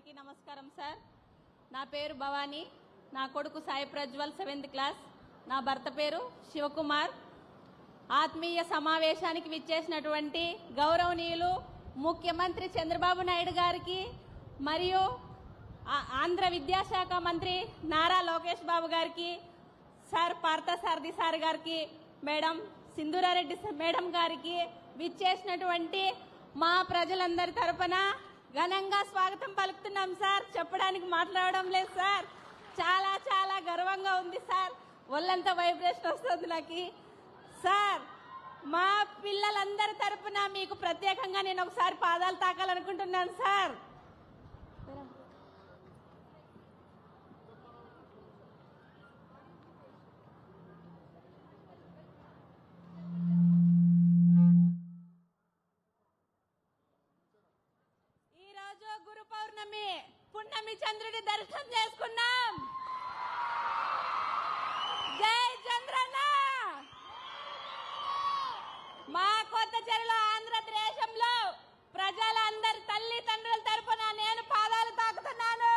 అందరికీ నమస్కారం సార్. నా పేరు భవానీ. నా కొడుకు సాయి ప్రజ్వల్ సెవెంత్ క్లాస్. నా భర్త పేరు శివకుమార్. ఆత్మీయ సమావేశానికి విచ్చేసినటువంటి గౌరవనీయులు ముఖ్యమంత్రి చంద్రబాబు నాయుడు గారికి మరియు ఆంధ్ర విద్యాశాఖ మంత్రి నారా లోకేష్ బాబు గారికి సార్ పార్థసారథి సార్ గారికి మేడం సింధూరారెడ్డి మేడం గారికి విచ్చేసినటువంటి మా ప్రజలందరి తరపున ఘనంగా స్వాగతం పలుకుతున్నాం సార్. చెప్పడానికి మాట్లాడడం లేదు సార్. చాలా చాలా గర్వంగా ఉంది సార్. ఒళ్ళంతా వైబ్రేషన్ వస్తుంది నాకు. సార్ మా పిల్లలందరి తరపున మీకు ప్రత్యేకంగా నేను ఒకసారి పాదాలు తాకాలనుకుంటున్నాను సార్ ఈ రోజు గురు పౌర్ణమి పున్నమి చంద్రుడి దర్శనం చేసుకున్నాం. జై చంద్రన్న! మా కొత్త చెరువులో ఆంధ్రదేశంలో ప్రజలందరి తల్లిదండ్రుల తరపున నేను పాదాలు తాకుతున్నాను.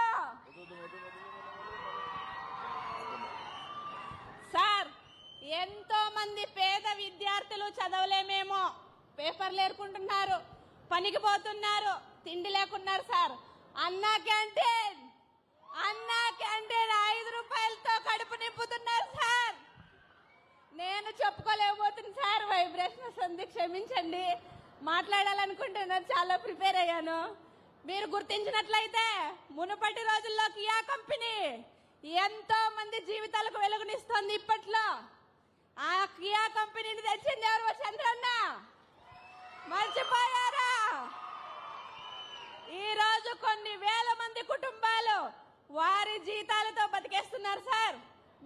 సార్ ఎంతో మంది పేద విద్యార్థులు చదవలేమేమో. పేపర్లు ఏరుకుంటున్నారు పనికి పోతున్నారు తిండి లేకున్నారు sir. Anna canteen Anna canteen ఐదు రూపాయలతో కడుపు నింపుతున్నారు సార్. నేను చెప్పుకోలేకపోతుంది సార్ వైబ్రేషన్స్ అంది క్షమించండి. మాట్లాడాలనుకుంటున్నారు చాలా ప్రిపేర్ అయ్యాను. మీరు గుర్తించినట్లయితే మునుపటి రోజుల్లో కియా కంపెనీ ఎంతో మంది జీవితాలకు వెలుగునిస్తోంది ఇప్పట్లో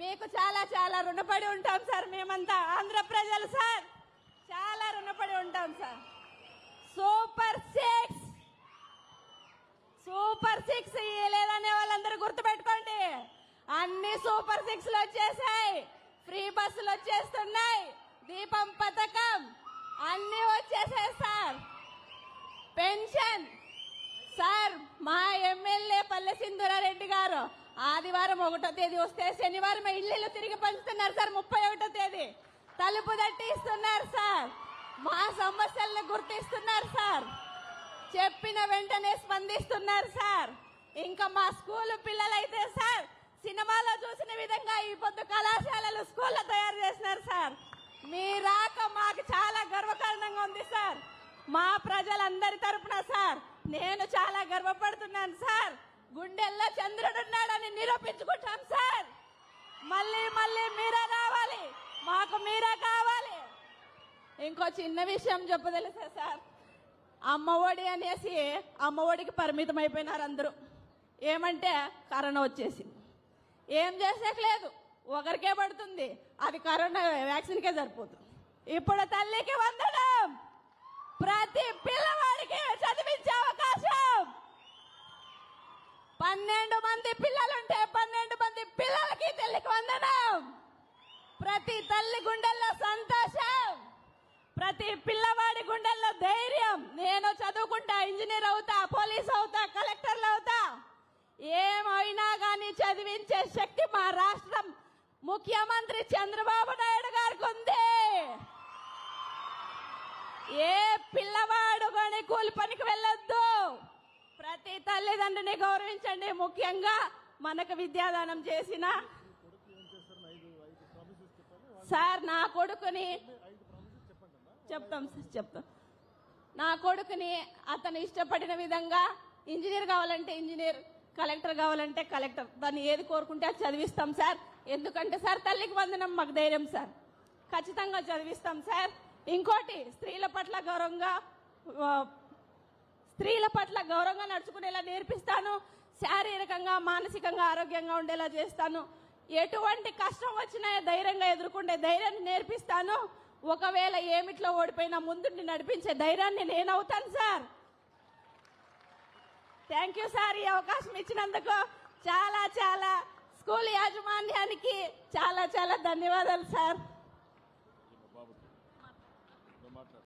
మీకు చాలా చాలా రుణపడి ఉంటాం సార్ మేమంతా ఆంధ్ర ప్రజలు సార్. చాలా రుణపడి ఉంటాం sir. Super six. Super six లేదనే వాళ్ళందరూ గుర్తుపెట్టుకోండి. అన్ని సూపర్ సిక్స్ వచ్చేసాయి. ఫ్రీ బస్సులు వచ్చేస్తున్నాయి. దీపం పథకం అన్ని వచ్చేసాయి సార్. పెన్షన్. సార్ మా ఎమ్మెల్యే పల్లె సింధురారెడ్డి గారు ఆదివారం ఒకటో తేదీ వస్తే శనివారం ఇళ్ళు తిరిగి పంచుతున్నారు సార్ ముప్పై ఒకటో తేదీ. తలుపు దట్టిస్తున్నారు సార్. మా సమస్యలను గుర్తిస్తున్నారు సార్. చెప్పిన వెంటనే స్పందిస్తున్నారు సార్. ఇంకా మా స్కూల్ పిల్లలైతే సార్ సినిమాలో చూసిన విధంగా ఈ పొద్దు కళాశాలలు స్కూల్లో తయారు చేసినారు సార్. మీ రాక మాకు చాలా గర్వకారణంగా ఉంది సార్. మా ప్రజలందరి తరపున సార్ నేను చాలా గర్వపడుతున్నాను సార్. గుండెల్లో చంద్రుడు ఉన్నాడని నిరూపించుకుంటాం సార్. మళ్ళీ మళ్ళీ మీరే రావాలి. మాకు మీరే కావాలి. ఇంకో చిన్న విషయం చెప్పదలుసా సార్? అమ్మఒడి అనేసి అమ్మఒడికి పరిమితం అయిపోయినారు అందరూ. ఏమంటే కరోనా వచ్చేసింది. ఏం చేసేకలేదు ఒకరికే పడుతుంది. అది కరోనా వ్యాక్సిన్కే సరిపోతుంది. ఇప్పుడు తల్లికి వందడం ప్రతి పిల్లవాడికి చదివించే అవకాశం పన్నెండు మంది పిల్లలుంటే పన్నెండు మంది పిల్లలకి తల్లికి వందనం. ప్రతి తల్లి గుండెల్లో సంతోషం. ప్రతి పిల్లవాడి గుండెల్లో ధైర్యం. నేను చదువుకుంటా ఇంజనీర్ అవుతా పోలీస్ అవుతా కలెక్టర్లు అవుతా. ఏమైనా కానీ చదివించే శక్తి మా రాష్ట్రం. ముఖ్యమంత్రి చంద్రబాబు నాయుడు గారికి ఉంది. ఏ పిల్లవాడు కానీ కూలి పనికి వెళ్ళొద్దు. తల్లిదండ్రుని గౌరవించండి. ముఖ్యంగా మనకు విద్యాదానం చేసిన సార్ నా కొడుకుని చెప్తాం సార్ చెప్తాం. నా కొడుకుని అతను ఇష్టపడిన విధంగా ఇంజనీర్ కావాలంటే ఇంజనీర్ కలెక్టర్ కావాలంటే కలెక్టర్. దాన్ని ఏది కోరుకుంటే అది చదివిస్తాం సార్. ఎందుకంటే సార్ తల్లికి వందనం మాకు ధైర్యం సార్. ఖచ్చితంగా చదివిస్తాం సార్. ఇంకోటి స్త్రీల పట్ల గౌరవంగా స్త్రీల పట్ల గౌరవంగా నడుచుకునేలా నేర్పిస్తాను. శారీరకంగా మానసికంగా ఆరోగ్యంగా ఉండేలా చేస్తాను. ఎటువంటి కష్టం వచ్చినా ధైర్యంగా ఎదుర్కొండే ధైర్యాన్ని నేర్పిస్తాను. ఒకవేళ ఏమిట్లో ఓడిపోయినా ముందుండి నడిపించే ధైర్యాన్ని నేను అవుతాను సార్. థ్యాంక్ యూ సార్ ఈ అవకాశం ఇచ్చినందుకు. చాలా చాలా స్కూల్ యాజమాన్యానికి చాలా చాలా ధన్యవాదాలు సార్.